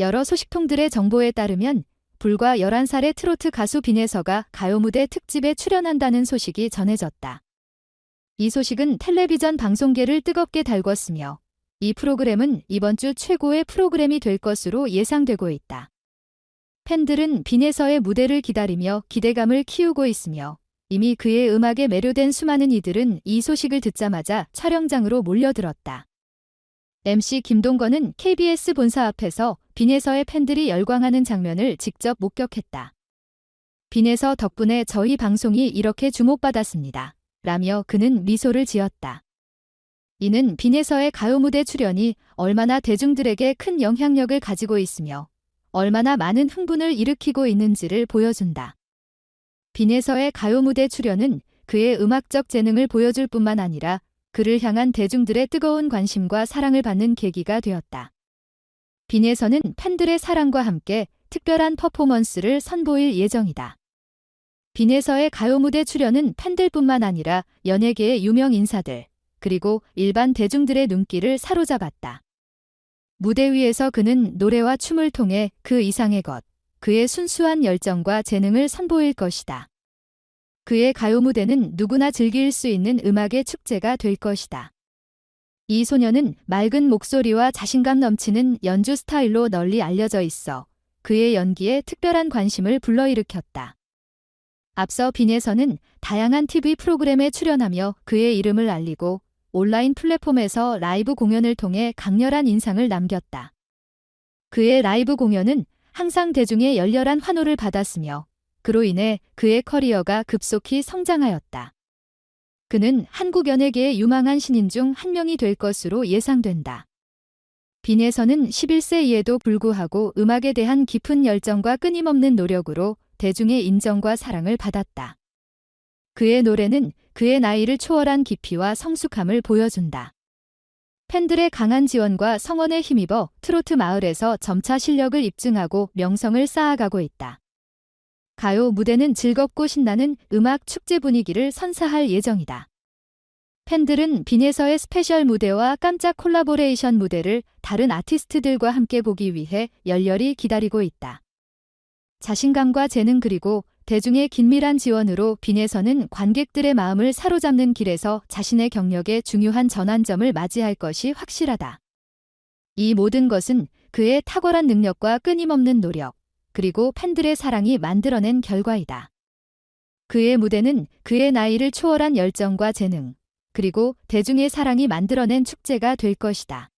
여러 소식통들의 정보에 따르면 불과 11살의 트로트 가수 빈에서가 가요무대 특집에 출연한다는 소식이 전해졌다. 이 소식은 텔레비전 방송계를 뜨겁게 달궜으며 이 프로그램은 이번 주 최고의 프로그램이 될 것으로 예상되고 있다. 팬들은 빈에서의 무대를 기다리며 기대감을 키우고 있으며 이미 그의 음악에 매료된 수많은 이들은 이 소식을 듣자마자 촬영장으로 몰려들었다. MC 김동건은 KBS 본사 앞에서 빈에서의 팬들이 열광하는 장면을 직접 목격했다. 빈에서 덕분에 저희 방송이 이렇게 주목받았습니다. 라며 그는 미소를 지었다. 이는 빈에서의 가요 무대 출연이 얼마나 대중들에게 큰 영향력을 가지고 있으며 얼마나 많은 흥분을 일으키고 있는지를 보여준다. 빈에서의 가요 무대 출연은 그의 음악적 재능을 보여줄 뿐만 아니라 그를 향한 대중들의 뜨거운 관심과 사랑을 받는 계기가 되었다. 빈에서는 팬들의 사랑과 함께 특별한 퍼포먼스를 선보일 예정이다. 빈에서의 가요 무대 출연은 팬들뿐만 아니라 연예계의 유명 인사들, 그리고 일반 대중들의 눈길을 사로잡았다. 무대 위에서 그는 노래와 춤을 통해 그 이상의 것, 그의 순수한 열정과 재능을 선보일 것이다. 그의 가요 무대는 누구나 즐길 수 있는 음악의 축제가 될 것이다. 이 소녀는 맑은 목소리와 자신감 넘치는 연주 스타일로 널리 알려져 있어 그의 연기에 특별한 관심을 불러일으켰다. 앞서 빈에서는 다양한 TV 프로그램에 출연하며 그의 이름을 알리고 온라인 플랫폼에서 라이브 공연을 통해 강렬한 인상을 남겼다. 그의 라이브 공연은 항상 대중의 열렬한 환호를 받았으며 그로 인해 그의 커리어가 급속히 성장하였다. 그는 한국 연예계의 유망한 신인 중 한 명이 될 것으로 예상된다. 빈에서는 11세이에도 불구하고 음악에 대한 깊은 열정과 끊임없는 노력으로 대중의 인정과 사랑을 받았다. 그의 노래는 그의 나이를 초월한 깊이와 성숙함을 보여준다. 팬들의 강한 지원과 성원에 힘입어 트로트 마을에서 점차 실력을 입증하고 명성을 쌓아가고 있다. 가요 무대는 즐겁고 신나는 음악 축제 분위기를 선사할 예정이다. 팬들은 빈에서의 스페셜 무대와 깜짝 콜라보레이션 무대를 다른 아티스트들과 함께 보기 위해 열렬히 기다리고 있다. 자신감과 재능 그리고 대중의 긴밀한 지원으로 빈에서는 관객들의 마음을 사로잡는 길에서 자신의 경력에 중요한 전환점을 맞이할 것이 확실하다. 이 모든 것은 그의 탁월한 능력과 끊임없는 노력, 그리고 팬들의 사랑이 만들어낸 결과이다. 그의 무대는 그의 나이를 초월한 열정과 재능, 그리고 대중의 사랑이 만들어낸 축제가 될 것이다.